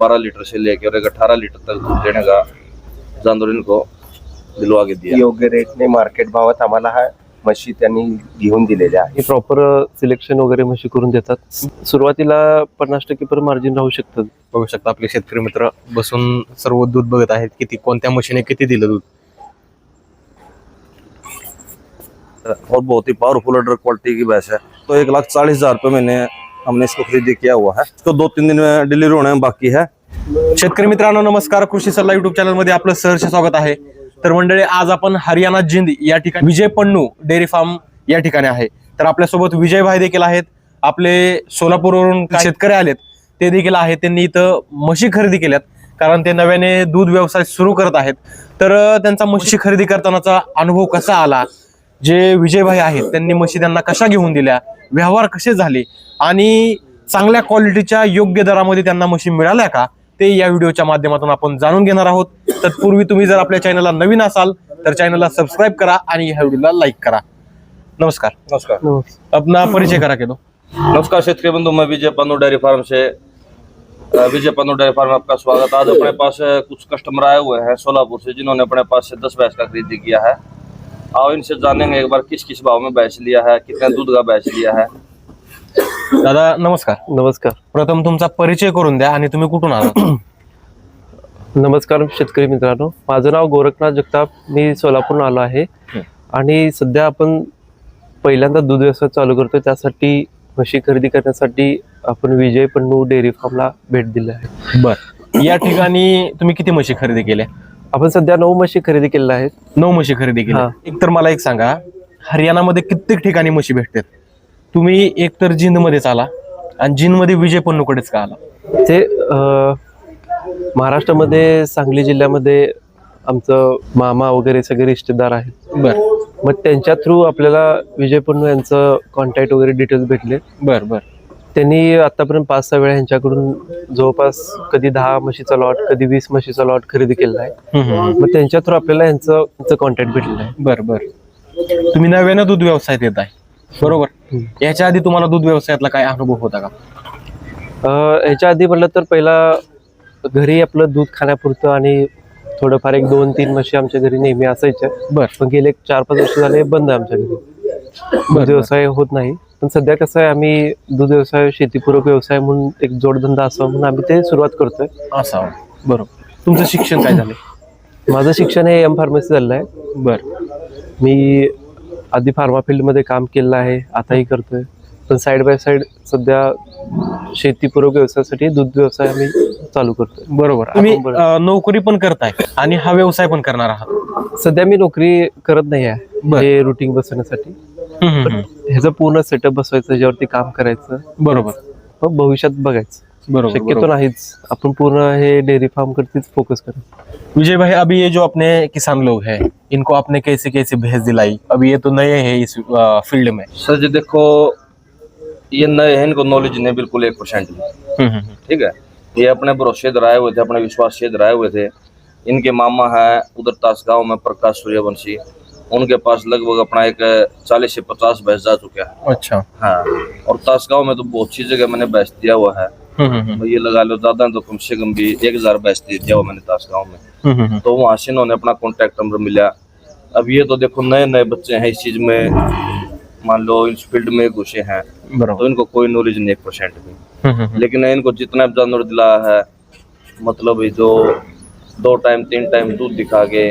बारह लीटर से लेकर एक अठारह लीटर तक दूध देने का जानवर इनको दिलवा के दिया योग्य रेटने मार्केट भावात आम्हाला हा म्हशी त्यांनी घेऊन दिलेल्या आहे हे प्रॉपर सिलेक्शन वगैरे म्हशी करून देतात. सुरुवातीला पन्नास टक्के पर्यंत मार्जिन राहू शकतं. बघू शकता आपले शेतकरी मित्र बसून सर्व दूध बघत आहेत किती कोणत्या म्हशीने किती दिलं दूध? और बहुत ही पावरफुल अडर क्वालिटी की भैंस है। तो एक लाख चालीस हजार रुपये महीने हमने इसको खरीदी किया हुआ है। तो दो तीन दिन में डिलीवरी होने में बाकी है। शेतकरी मित्रांनो नमस्कार। कृषी सल्ला युट्यूब चॅनलमध्ये आपलं सहर्ष स्वागत आहे. तर मंडळी आज आपण हरियाणा जिंद या ठिकाणी विजय पन्नू डेअरी फार्म या ठिकाणी आहे. तर आपल्यासोबत विजय भाई देखील आहेत. आपले सोलापूरवरून काही शेतकरी आलेत. ते देखील आहेत. त्यांनी इथं म्हशी खरेदी केल्यात. कारण ते नव्याने दूध व्यवसाय सुरू करत आहेत. तर त्यांचा म्हशी खरेदी करतानाचा अनुभव कसा आला? जे विजयभाई आहेत त्यांनी म्हशी त्यांना कशा घेऊन दिल्या? व्यवहार कसे झाले? आणि चांगल्या क्वालिटीच्या योग्य दरामध्ये त्यांना म्हशी मिळाल्या का ते या व्हिडिओच्या माध्यमातून आपण जाणून घेणार आहोत. तत्पूर्वी तुम्ही जर आपल्या चॅनलला नवीन असाल तर चॅनलला सबस्क्राईब करा आणि ह्या व्हिडिओला लाईक करा. नमस्कार. नमस्कार. अपना परिचय करा के दो नमस्कार क्षेत्रीय बंधु मैं विजय पन्नू डेयरी फार्म से. विजय पन्नू डेयरी फार्म में आपका स्वागत। आज अपने पास कुछ कस्टमर आए हुए हैं सोलापुर से जिन्होंने अपने पास से दस भैंस का खरीदी किया है। आओ इनसे जानेंगे एक बार किस किस भाव में भैंस लिया है कितने दूध का भैंस लिया है। दादा नमस्कार. नमस्कार. प्रथम तुमचा परिचय करून द्या आणि तुम्ही कुठून आलात? नमस्कार शेतकरी मित्रांनो. माझं नाव गोरखनाथ जगताप. मी सोलापूरून आलो आहे. आणि सध्या आपण पहिल्यांदा दूध व्यवसाय चालू करतोय. त्यासाठी म्हशी खरेदी करण्यासाठी आपण विजय पन्नू डेअरी फार्मला भेट दिली आहे. बर. या ठिकाणी तुम्ही किती म्हशी खरेदी केल्या? आपण सध्या नऊ म्हशी खरेदी केलेल्या आहेत. नऊ म्हशी खरेदी केल्या. एक तर मला एक सांगा हरियाणामध्ये कित्येक ठिकाणी म्हशी भेटतात? तुम्ही एक तर जिंदमध्ये आला आणि जिंदमध्ये विजय पन्नूकडेच का आला? ते महाराष्ट्रामध्ये सांगली जिल्ह्यामध्ये आमचं मामा वगैरे सगळे रिश्तेदार आहेत. बर. मग त्यांच्या थ्रू आपल्याला विजय पन्नू यांचं कॉन्टॅक्ट वगैरे डिटेल्स भेटले. बर बर. त्यांनी आतापर्यंत पाच सहा वेळा यांच्याकडून जवळपास कधी दहा म्हशीचा लॉट कधी वीस म्हशीचा लॉट खरेदी केलेला आहे. मग त्यांच्या थ्रू आपल्याला यांचं यांचं कॉन्टॅक्ट भेटलेलं आहे. बर बर. तुम्ही नव्यानं दूध व्यवसायात येत आहे. बरोबर. याच्या आधी तुम्हाला दूध व्यवसायातला काय अनुभव होता का? अं, ह्याच्या आधी म्हटलं तर पहिला घरी आपलं दूध खाण्यापुरतं आणि थोडंफार एक दोन तीन म्हशी आमच्या घरी नेहमी असायच्या. बर. पण गेले एक चार पाच वर्ष झाले बंद आहे आमच्या घरी. दूध व्यवसाय होत नाही. पण सध्या कसं आहे आम्ही दूध व्यवसाय शेतीपूरक व्यवसाय म्हणून एक जोडधंदा असावा म्हणून आम्ही ते सुरुवात करतोय. असा बरोबर. तुमचं शिक्षण काय झालं? माझं शिक्षण हे एम फार्मसी झालेलं आहे. बर. मी आधी फार्मा फील्डमध्ये काम केलेलं आहे आताही करतोय. पण साईड बाय साईड सध्या शेतीपूरक व्यवसायासाठी दूध व्यवसाय आम्ही चालू करतोय. बरोबर. तुम्ही आपण बरोबर. अं, नोकरी पण करताय आणि हा व्यवसाय पण करणार आहात. सध्या मी नोकरी करत नाही आहे. बर. हे रुटीन बसवण्यासाठी. हम्म, हम्म, हम्म. ह्याचं पूर्ण सेटअप बसवायचं ह्याच्यावरती काम करायचं. बरोबर. मग भविष्यात बघायचं. बरोबर शक्यतो बरोबर. नाहीच. आपण पूर्ण हे डेअरी फार्म करतीच फोकस करू. विजय भाई अभी ये जो अपने किसान लोग हैं इनको आपने कैसे कैसे भैंस दिलाई? अभी ये तो नए हैं इस फ़ील्ड में। सर जी देखो ये नए हैं इनको नॉलेज नहीं बिल्कुल एक परसेंट भी। हम्म, हम्म, ठीक है? ये अपने भरोसे धराए हुए थे अपने विश्वास से धराए हुए थे। इनके मामा है उधर तास गाँव में प्रकाश सूर्यवंशी। उनके पास लगभग अपना एक चालीस से पचास भैंस जा चुका है। अच्छा। हाँ और तास गाँव में तो बहुत सी जगह मैंने भैंस दिया हुआ है। हम्म, हम्म, हम्म, तो ये लगा लो ज़्यादा तो कम से कम भी एक हज़ार दे दिया हुआ मैंने तास गाँव में। तो वहाँ से इन्होंने अपना कॉन्टेक्ट नंबर मिला। अब ये तो देखो नए नए बच्चे हैं इस चीज़ में। मान लो इस फ़ील्ड में घुसे हैं तो इनको कोई नॉलेज नहीं एक परसेंट भी। लेकिन इनको जितना जानवर दिला है मतलब जो दो टाइम तीन टाइम दूध दिखा के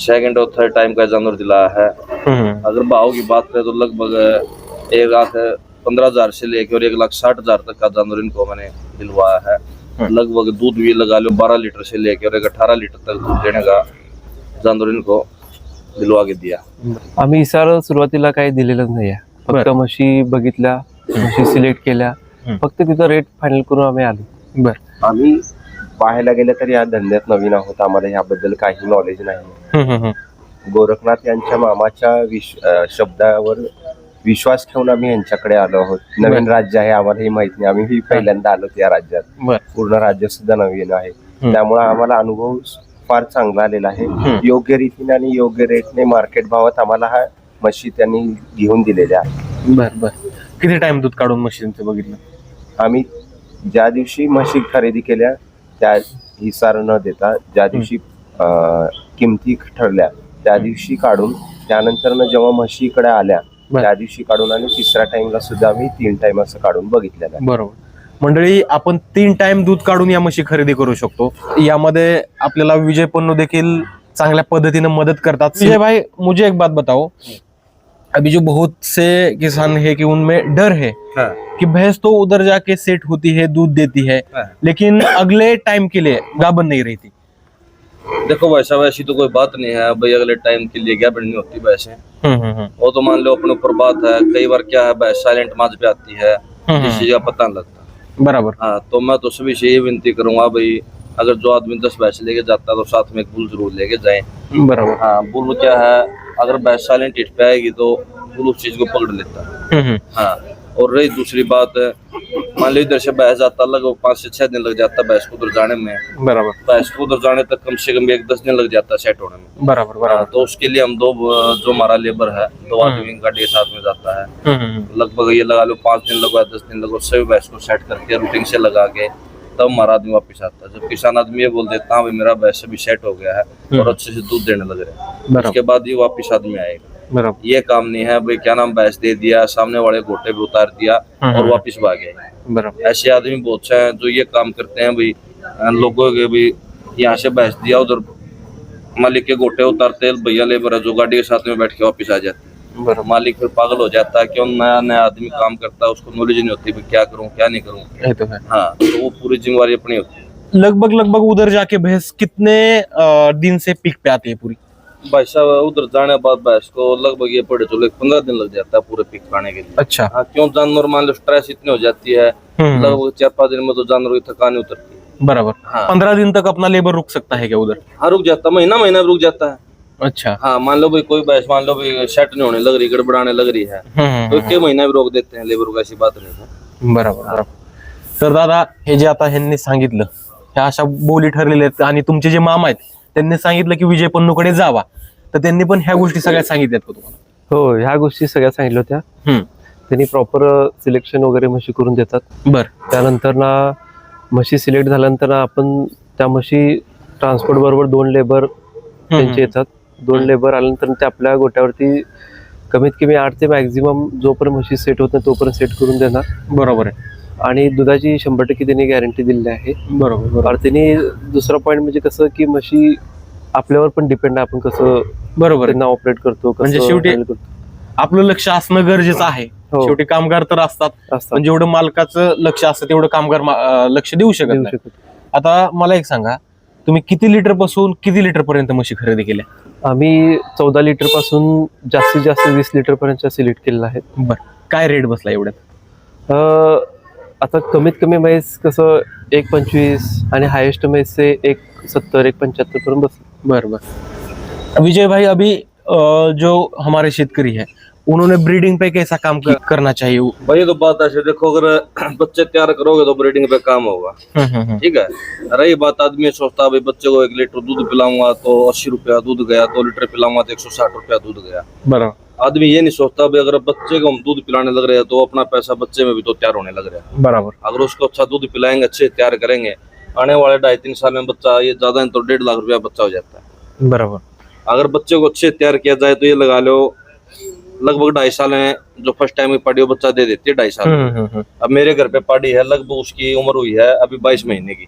सेकंड और थर्ड टाइम का जानवर दिलाया है। अगर भाव की बात करें तो लगभग एक लाख पंद्रह हजार से लेकर और एक लाख साठ हजार तक का जानवर इनको मैंने दिलवाया है। लगभग दूध भी लगा लो बारह लीटर से लेकर और एक अठारह लीटर तक दूध देने का जानवर इनको दिलवा के दिया. आम्ही इसार सुरुवातीला काही दिलेलं नाही फक्त. म्हशी बघितल्या म्हशी सिलेक्ट केल्या. फक्त तिथं रेट फायनल करून आम्ही आलो. बर. आम्ही पाहायला गेलं तर या धंद्यात नवीन आहोत. आम्हाला याबद्दल काही नॉलेज नाही. गोरखनाथ यांच्या मामाच्या शब्दावर विश्वास ठेवून आम्ही यांच्याकडे आलो आहोत. नवीन राज्य आहे आम्हाला हे माहीत नाही. आम्ही ही पहिल्यांदा आलो या राज्यात. पूर्ण राज्य सुद्धा नवीन आहे. त्यामुळे आम्हाला अनुभव फार चांगला आलेला आहे. योग्य रीतीने आणि योग्य रेटने मार्केट भावात आम्हाला हा म्हशी त्यांनी घेऊन दिलेल्या आहे बर बर. किती टाइम दूध काढून मशीनचं बघितलं? आम्ही ज्या दिवशी म्हशी खरेदी केल्या त्या हिसार न देता ज्या दिवशी किमती ठरल्या त्या दिवशी काढून त्यानंतर जेव्हा म्हशीकडे आल्या बर. त्या दिवशी काढून आणि तिसऱ्या टाइमला सुद्धा आम्ही तीन टाइम असं काढून बघितलेलं आहे बरोबर. मंडळी आपण तीन टाइम दूध काढून या म्हशी खरेदी करू शकतो. यामध्ये आपल्याला विजय पन्नू देखील चांगल्या पद्धतीने मदत करतात. विजय भाई मुझे एक बात बताओ. अभी जो बहुत से किसान है कि उनमें डर है हाँ। कि भैंस तो उधर जाके सेट होती है दूध देती है हाँ। लेकिन अगले टाइम के लिए गाबन नहीं रहती। देखो वैसा वैसी तो कोई बात नहीं है। भाई अगले टाइम के लिए क्या बननी होती वैसे। हम्म, हम्म, हम्म, वो तो मान लो अपने ऊपर बात है। कई बार क्या है भैंस साइलेंट माज पे आती है। किसी चीज़ का पता नहीं लगता। बराबर। हाँ तो मैं तो सभी से ये विनती करूँगा भाई अगर जो आदमी दस भैंस लेके जाता है तो साथ में एक बुल ज़रूर लेके जाए। बराबर। हाँ बुल क्या है अगर भैंस साइलेंट हिट पे आएगी तो बुल उस चीज़ को पकड़ लेता। है हाँ। और रही दूसरी बात मान लो इधर से भैंस जाता लगभग पाँच से छह दिन लग जाता है भैंस को उधर जाने में। बराबर। भैंस को उधर जाने तक कम से कम एक दस दिन लग जाता है सेट होने में। बराबर हाँ, बराबर तो उसके लिए हम दो जो हमारा लेबर है दो आदमी गाड़ी के साथ में जाता है। हम्म, हम्म, हम्म, लगभग ये लगा लो पाँच दिन लगवा दस दिन लगवा सभी बहस को सेट करके रूटीन से लगा के तब हमारा आदमी वापस आता है। जब किसान आदमी ये बोल देता हाँ भाई मेरा भैंस अभी सेट हो गया है और अच्छे से दूध देने लग रहा है। उसके बाद ये वापस आदमी आएगा। बराबर। ये काम नहीं है भाई क्या नाम भैंस दे दिया सामने वाले गोटे भी उतार दिया हम्म, और वापिस वापस भागे ऐसे आदमी बहुत से हैं जो ये काम करते हैं भाई लोगों के भी यहाँ से भैंस दिया उधर मालिक के गोटे उतारते भैया लेबर जो गाड़ी के साथ में बैठ के वापिस आ जाते हैं। मालिक फिर पागल हो जाता है क्यों नया नया आदमी काम करता है उसको नॉलेज नहीं होती क्या करूँ क्या नहीं करूँ। तो है। हाँ तो वो पूरी जिम्मेवारी अपनी होती है। लगभग लगभग उधर जाके भैंस कितने दिन से पीक पे आती है पूरी? भाई साहब उधर जाने के बाद भैंस को लगभग ये पड़े चलो पंद्रह दिन लग जाता है पूरे पिक पाने के लिए। अच्छा। हाँ क्यों? जानवर मान लो स्ट्रेस इतनी हो जाती है। लगभग चार पाँच दिन में तो जानवर की थकान उतरती है। बराबर। हाँ। पंद्रह दिन तक अपना लेबर रुक सकता है क्या उधर? हाँ रुक जाता है महीना महीना रुक जाता है। अच्छा। हाँ मान लो भाई कोई भैंस मान लो भाई सेट नहीं होने लग रही गड़बड़ाने लग रही है। तो इतने महीना भी रोक देते हैं लेबर को ऐसी बात नहीं है। बरोबर बरोबर। तर दादा हे जे आता ह्यांनी सांगितलं ह्या अशा बोली ठरलेल्या आहेत आणि तुमचे जे मामा आहेत त्यांनी सांगितलं की विजय पन्नूकडे जावा. तर त्यांनी पण ह्या गोष्टी सगळ्या सांगितल्यात का तुम्हाला? हो ह्या गोष्टी सगळ्या सांगितल्या होत्या. त्यांनी प्रॉपर सिलेक्शन वगैरे म्हशी करून देतात. बर. त्यानंतर ना म्हशी सिलेक्ट झाल्यानंतर ना आपण त्या म्हशी ट्रान्सपोर्ट बरोबर दोन लेबर त्यांचे येतात. दोन लेबर आल्यानंतर ते आपल्या गोट्यावरती कमीत कमी आठ ते मॅक्झिमम जोपर्यंत म्हशी सेट होत नाही तोपर्यंत सेट करून देणार. बरोबर आहे. आणि दुधाची शंभर टक्के त्यांनी गॅरंटी दिलेली आहे. बरोबर बरोबर. आणि त्यांनी दुसरा पॉईंट म्हणजे कसं की म्हशी आपल्यावर पण डिपेंड आहे आपण कसं बरोबर. त्यांना ऑपरेट करतो कसं म्हणजे शेवटी- handle करतो. आपलं लक्ष असणं गरजेचं आहे. हो. शेवटी कामगार तर असतात. असतात. पण जेवढं मालकाचं लक्ष असतं तेवढं कामगार मा- अं, लक्ष देऊ शकत देऊ नाही. शकत. आता मला एक सांगा तुम्ही किती लिटरपासून किती लिटर पर्यंत म्हशी खरेदी केल्या? आम्ही चौदा लिटरपासून जास्तीत जास्त वीस लिटर पर्यंत सिलेक्ट केलेलं आहे बर. काय रेट बसला एवढ्यात? अं, आता कमीत कमी म्हैस कसं एक पंचवीस आणि हायेस्ट म्हैसचे एक सत्तर एक पंच्याहत्तर पर्यंत बसले. बर बर. विजय भाई अभी अ, जो हमारे शेतकरी है उन्होंने ब्रीडिंग पे कैसा काम कर, करना चाहिए? भाई ये तो बात ऐसे देखो अगर बच्चे तैयार करोगे तो ब्रीडिंग पे काम होगा। ठीक है? रही बात आदमी सोचता है भाई बच्चे को एक लीटर दूध पिलाऊंगा तो अस्सी रुपया दूध गया दो लीटर पिलाऊंगा तो एक सौ साठ रुपया दूध गया। बराबर आदमी ये नहीं सोचता भाई अगर बच्चे को हम दूध पिलाने लग रहे हैं तो अपना पैसा बच्चे में भी तो तैयार होने लग रहा है। बराबर। अगर उसको अच्छा दूध पिलाएँगे अच्छे तैयार करेंगे आने वाले ढाई तीन साल में बच्चा ये ज़्यादा तो डेढ़ लाख रुपया बच्चा हो जाता है। बराबर। अगर बच्चे को अच्छे तैयार किया जाए तो ये लगा लो लगभग ढाई साल में जो फ़र्स्ट टाइम पाड़ी वो बच्चा दे देती है ढाई साल। में। हम्म, हम्म, हम्म, अब मेरे घर पे पार्टी है लगभग उसकी उम्र हुई है अभी बाईस महीने की।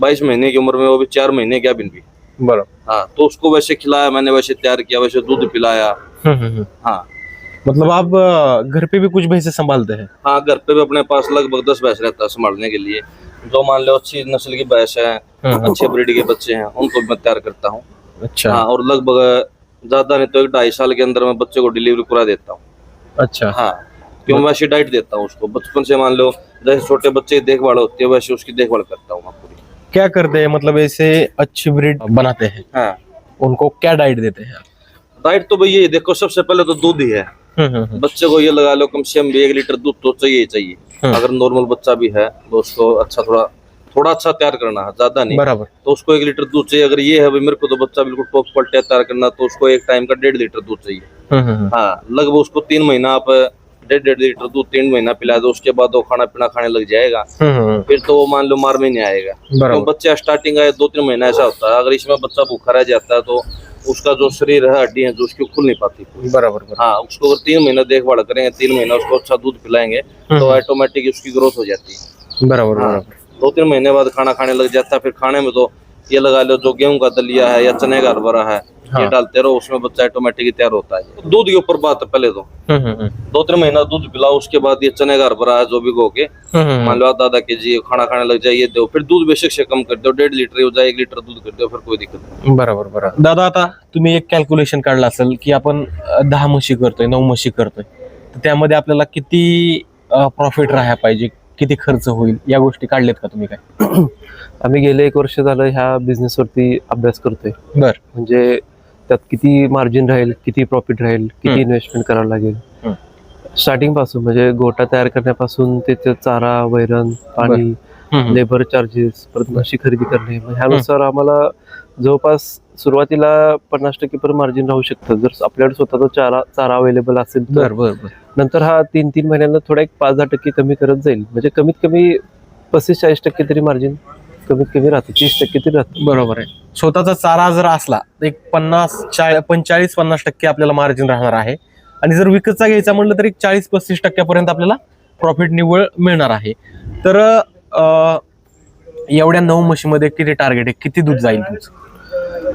बाईस महीने की उम्र में वो भी चार महीने क्या बिन भी। बराबर हाँ तो उसको वैसे खिलाया मैंने वैसे तैयार किया वैसे दूध पिलाया। हम्म, हम्म, हम्म। हाँ। मतलब आप घर पे भी कुछ भैंसे संभालते हैं? हाँ घर पे भी अपने पास लगभग दस भैंस रहता है संभालने के लिए। जो मान लो अच्छी नस्ल की भैंस है हम्म। अच्छे ब्रीड के बच्चे हैं उनको भी मैं तैयार करता हूँ। अच्छा। हाँ और लगभग ज़्यादा नहीं तो एक ढाई साल के अंदर मैं बच्चे को डिलीवरी करा देता हूँ। अच्छा। हाँ क्यों मैं वैसी डाइट देता हूँ उसको। बचपन से मान लो जैसे छोटे बच्चे की देखभाल होती है वैसे उसकी देखभाल करता हूँ मैं पूरी। क्या करते हैं? मतलब ऐसे अच्छी ब्रीड बनाते हैं। हाँ। उनको क्या डाइट देते हैं डाइट तो भैया ये देखो सबसे पहले तो दूध ही है। हम्म, हम्म, हम्म, बच्चे को ये लगा लो कम से कम एक लीटर दूध तो चाहिए चाहिए। अगर नॉर्मल बच्चा भी है तो उसको अच्छा थोड़ा थोड़ा अच्छा तैयार करना है ज़्यादा नहीं। बराबर। तो उसको एक लीटर दूध चाहिए। अगर ये है भाई मेरे को तो बच्चा बिल्कुल टॉप क्वालिटी तैयार करना तो उसको एक टाइम का डेढ़ लीटर दूध चाहिए। हाँ लगभग उसको तीन महीना आप डेढ़ डेढ़ लीटर दूध तीन महीना पिला दो उसके बाद वो खाना पीना खाने लग जाएगा। हम्म, हम्म, फिर तो वो मान लो मार में नहीं आएगा। तो बच्चा स्टार्टिंग है दो तीन महीना ऐसा होता है। अगर इसमें बच्चा भूखा रह जाता है तो उसका जो शरीर है हड्डी है जो उसकी खुल नहीं पाती। बरोबर हाँ उसको अगर तीन महीना देखभाल करेंगे तीन महीना उसको अच्छा दूध पिलाएँगे तो ऑटोमेटिक उसकी ग्रोथ हो जाती है। बरोबर हाँ, दो तीन महीने बाद खाना खाने लग जाता है फिर खाने में तो ये लगा लो जो गेहूँ का दलिया है या चने का हरभरा है ये डालते रहो उसमें बच्चा ऑटोमेटिक तैयार होता है। दूध के ऊपर बात है पहले तो। हम्म, हम्म, हम्म, दो तीन महीना दूध पिलाओ उसके बाद ये चने का हरभरा है जो भी गो के। मान लो आधा आधा के जी खाना खाने लग जाए ये दो। फिर दूध बेशक से कम कर दो डेढ़ लीटर हो जाए एक लीटर दूध कर दो फिर कोई दिक्कत नहीं। बरोबर बरोबर। दादा आता तुम्ही एक कॅल्क्युलेशन काढलं असेल की आपण दहा म्हशी करतोय नऊ म्हशी करतोय. तर त्यामध्ये आपल्याला किती प्रॉफिट राहायला पाहिजे? किती खर्च होईल? या गोष्टी काढल्यात का तुम्ही काय? आम्ही गेले एक वर्ष झालं ह्या बिझनेसवरती अभ्यास करतोय. बर. म्हणजे त्यात किती मार्जिन राहील किती प्रॉफिट राहील किती. इन्व्हेस्टमेंट करावं लागेल. स्टार्टिंगपासून म्हणजे गोटा तयार करण्यापासून त्याचे चारा वैरण पाणी लेबर चार्जेस परत म्हशी खरेदी करणे ह्यानुसार आम्हाला जवळपास सुरुवातीला पन्नास टक्के पर्यंत मार्जिन राहू शकतं. जर आपल्याकडे स्वतःचा चारा चारा अवेलेबल असेल तर. नंतर हा तीन तीन महिन्यांना थोडा एक पाच दहा टक्के कमी करत जाईल. म्हणजे कमीत कमी पस्तीस चाळीस टक्के तरी मार्जिन कमीत कमी राहतं तीस टक्के तरी राहतं. बरोबर आहे. स्वतःचा चारा जर असला तर एक पन्नास चाळीस पंचेचाळीस पन्नास टक्के आपल्याला मार्जिन राहणार आहे. आणि जर विकतचा घ्यायचा म्हटलं तर एक चाळीस पस्तीस टक्क्यापर्यंत आपल्याला प्रॉफिट निव्वळ मिळणार आहे. तर अं, एवढ्या नऊ म्हशीमध्ये किती टार्गेट आहे? किती दूध जाईल तुमचं?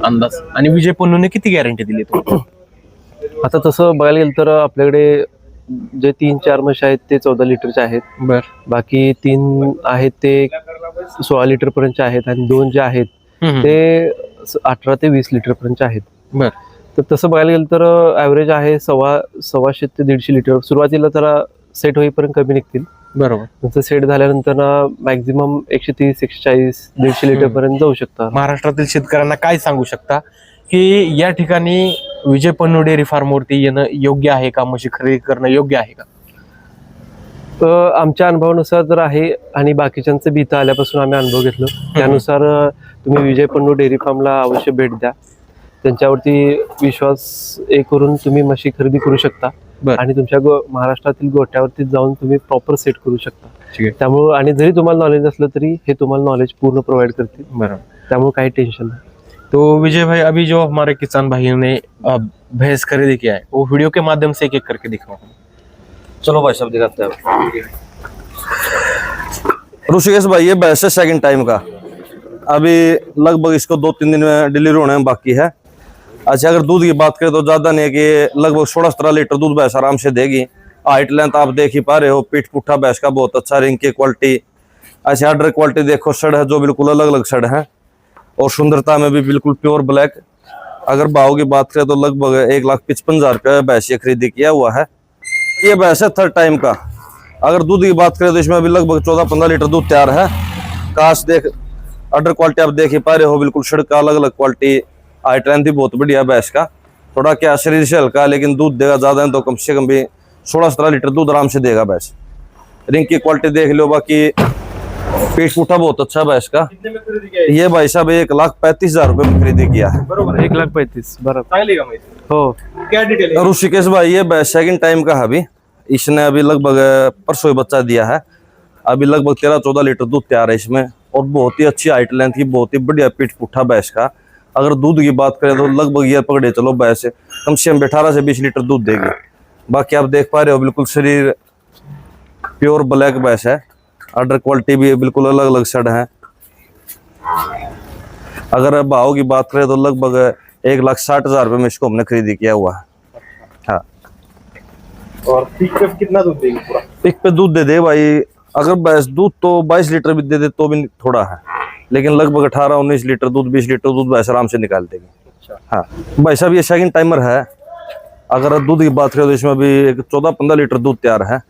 अंदाज. आणि विजय पन्नूने किती गॅरंटी दिली आता तसं बघायला गेलं तर आपल्याकडे जे तीन चार म्हशी आहेत ते चौदा लिटरचे आहेत. बर. बाकी तीन आहेत ते सोळा लिटर पर्यंतचे आहेत आणि दोन जे आहेत ते अठरा ते वीस लिटर पर्यंतचे आहेत. बर. तर तसं बघायला गेलं तर ॲव्हरेज आहे सव्वा सव्वाशे ते दीडशे लिटर सुरुवातीला जरा सेट होईपर्यंत कमी निघतील. बरोबर. सेट झाल्यानंतर ना मॅक्झिमम एकशे तीस एकशे चाळीस दीडशे लिटर पर्यंत जाऊ शकतात महाराष्ट्रातील शेतकऱ्यांना काय सांगू शकता? की या ठिकाणी विजय पन्नू डेअरी फार्मवरती येणं योग्य आहे का? म्हशी खरेदी करणं योग्य आहे का? आमच्या अनुभवानुसार जर आहे आणि बाकीच्यांचं बी इथं आल्यापासून आम्ही अनुभव घेतलो. त्यानुसार तुम्ही विजय पन्नू डेअरी फार्मला अवश्य भेट द्या. त्यांच्यावरती विश्वास हे करून तुम्ही म्हशी खरेदी करू शकता. आणि तुमच्या गो महाराष्ट्रातील गोट्यावरती जाऊन तुम्ही प्रॉपर सेट करू शकता. त्यामुळं आणि जरी तुम्हाला नॉलेज नसलं तरी हे तुम्हाला नॉलेज पूर्ण प्रोव्हाइड करतील. बरोबर त्यामुळे काही टेन्शन नाही. तो विजय भाई अभी जो हमारे किसान भाइयों ने भैंस खरीदी किया है वो वीडियो के माध्यम से एक एक करके दिखाओ. चलो भाई साहब, दिखाते हैं। ऋषिकेश भाई, ये भैंस है सेकंड टाइम का। अभी लगभग इसको दो तीन दिन में डिलीवर होने में बाकी है। अच्छा अगर दूध की बात करें तो ज़्यादा नहीं है कि लगभग सोलह सत्रह लीटर दूध भैंस आराम से देगी। हाइट लेंथ आप देख ही पा रहे हो, पीठ पुट्ठा भैंस का बहुत अच्छा रिंग की क्वालिटी अच्छा अडर क्वालिटी देखो सड़ है जो बिल्कुल अलग अलग सड़ है। और सुंदरता में भी बिल्कुल प्योर ब्लैक अगर भाव की बात करें तो लगभग एक लाख पचपन हज़ार रुपया भैंस ये खरीदी किया हुआ है। ये भैंस है थर्ड टाइम का। अगर दूध की बात करें तो इसमें अभी लगभग चौदह पंद्रह लीटर दूध तैयार है। काश देख अडर क्वालिटी आप देख ही पा रहे हो बिल्कुल सड़क का अलग अलग क्वालिटी हाइट लेंथ भी बहुत बढ़िया है भैंस का। थोड़ा क्या शरीर से हल्का है लेकिन दूध देगा ज़्यादा है तो कम से कम भी सोलह सत्रह लीटर दूध आराम से देगा भैंस। रिंग की क्वालिटी देख लो बाकी पेट पुठा बहुत अच्छा है भैंस का। ये भाई साहब एक लाख पैंतीस हज़ार रुपये में खरीदी किया है। एक लाख पैंतीस बरोबर। चांगली का माहिती हो। क्या डिटेल है? ऋषिकेश भाई ये सेकंड टाइम का है अभी। इसने अभी लगभग परसों ही बच्चा दिया है। अभी लगभग तेरह चौदह लीटर दूध तैयार है इसमें। और बहुत ही अच्छी हाइट लेंथ की बहुत ही बढ़िया पीठ पुट्ठा भैंस का। अगर दूध की बात करें तो लगभग ये पकड़े चलो भैंस कम से कम अठारह से बीस लीटर दूध देगी। बाकी आप देख पा रहे हो बिल्कुल शरीर प्योर ब्लैक भैंस है। अडर क्वालिटी भी बिल्कुल अलग अलग सड़ है। अगर भाव की बात करें तो लगभग एक लाख साठ हज़ार रुपये में इसको हमने खरीदी किया हुआ है। हाँ। और पीक पे कितना दूध देगी पूरा? एक पे दूध दे दे भाई। अगर भैंस दूध तो बाईस लीटर भी दे दे तो भी थोड़ा है। लेकिन लगभग अठारह उन्नीस लीटर दूध बीस लीटर दूध भैंस आराम से निकाल देगी। हाँ। भाई साहब ये सेकंड टाइमर है। अगर दूध की बात करें तो इसमें भी एक चौदह पंद्रह लीटर दूध तैयार है।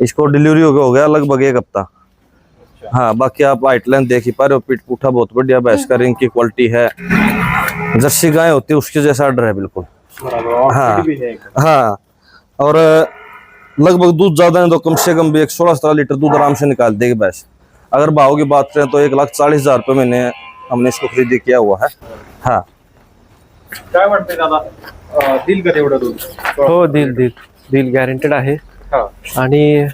इसको डिलीवरी हो गया हो गया लगभग एक हफ़्ता। हाँ बाकी आप हाइट लेंथ देख ही पा रहे हो। पीठ पूठा बहुत बढ़िया भैंस का रिंग की क्वालिटी है। जर्सी गाय होती है उसके जैसा ऑर्डर है बिल्कुल. हाँ. हाँ और लगभग दूध ज्यादा है तो कम से कम भी एक सोलह सत्रह लीटर दूध आराम से निकाल देगी भैंस अगर भाव की बात करें तो एक लाख चालीस हजार रुपये महीने हमने इसको खरीदी किया हुआ है. हाँ. काय वाटतंय दादा? अं, देईल का तेवढं दूध. हो देईल देईल देईल गॅरंटेड आहे. हा. आणि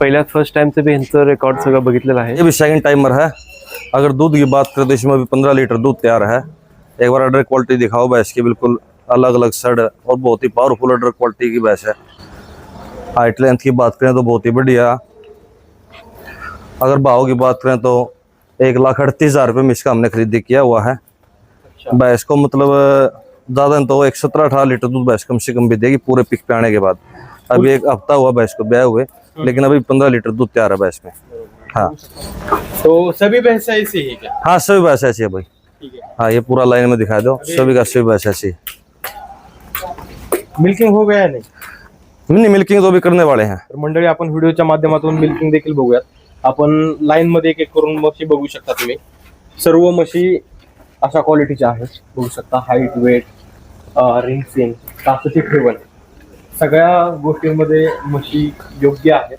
पहिल्यात फर्स्ट टाइमचं बी यांचं रेकॉर्ड सगळं बघितलेलं आहे. ये भी सेकंड टाइमर है अगर दूध की बात करें तो इसमें भी पंद्रह लीटर दूध तैयार है. एक बार अडर क्वालिटी दिखाओ भैंस की बिल्कुल अलग अलग सड़ और बहुत ही पावरफुल अडर क्वालिटी की भैंस है। हाइट लेंथ की बात करें तो बहुत ही बढ़िया। अगर भाव की बात करें तो एक लाख अड़तीस हज़ार रुपये में इसका हमने खरीदी किया हुआ है। भैंस को मतलब ज़्यादा तो एक सत्रह अठारह लीटर दूध भैंस कम से कम भी देगी पूरे पिक पे आने के बाद। अभी एक हफ़्ता हुआ भैंस को ब्याह हुए लेकिन अभी पंद्रह लीटर दूध तैयार है भैंस में। हाँ। तो सभी भैंस ऐसी ही क्या? हाँ सभी भैंस ऐसी है भाई। है हाँ ये पूरा लाइन में दिखा दो। सभी का सभी है मिल्किंग हो गया नाही? नहीं मिल्किंग तो भी करने वाले हैं। तर मंडळी आपण व्हिडिओच्या माध्यमातून मिल्किंग देखील बघूयात. आपण लाईन मध्ये एक एक करून म्हशी बघू शकता तुम्ही. सर्व म्हशी अशा क्वालिटीच्या आहेत. बघू शकता हाईट वेट रिंग कासची ठेवण. सगळ्या गोष्टींमध्ये म्हशी योग्य आहेत.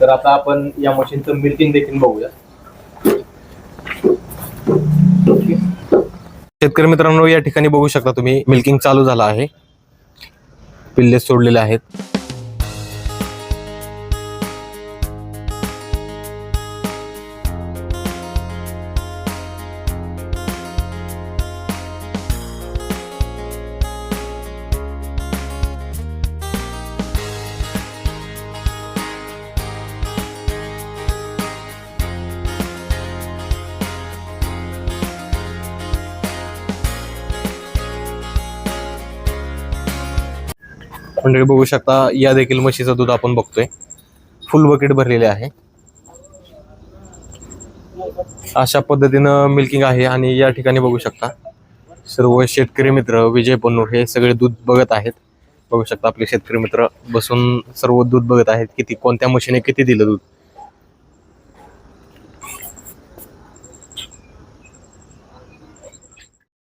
तर आता आपण या मशीनचं मिल्किंग देखील बघूया शेतकरी मित्रांनो या ठिकाणी बघू शकता तुम्ही मिल्किंग चालू झालं आहे. पिल्ले सोडलेले आहेत. मंडळी बघू शकता या देखील म्हशीचं दूध आपण बघतोय. फुल बकेट भरलेले आहे. अशा पद्धतीनं मिल्किंग आहे आणि या ठिकाणी बघू शकता. सर्व शेतकरी मित्र विजय पन्नूर हे सगळे दूध बघत आहेत. बघू शकता आपले शेतकरी मित्र बसून सर्व दूध बघत आहेत. किती कोणत्या मशीने किती दिलं दूध?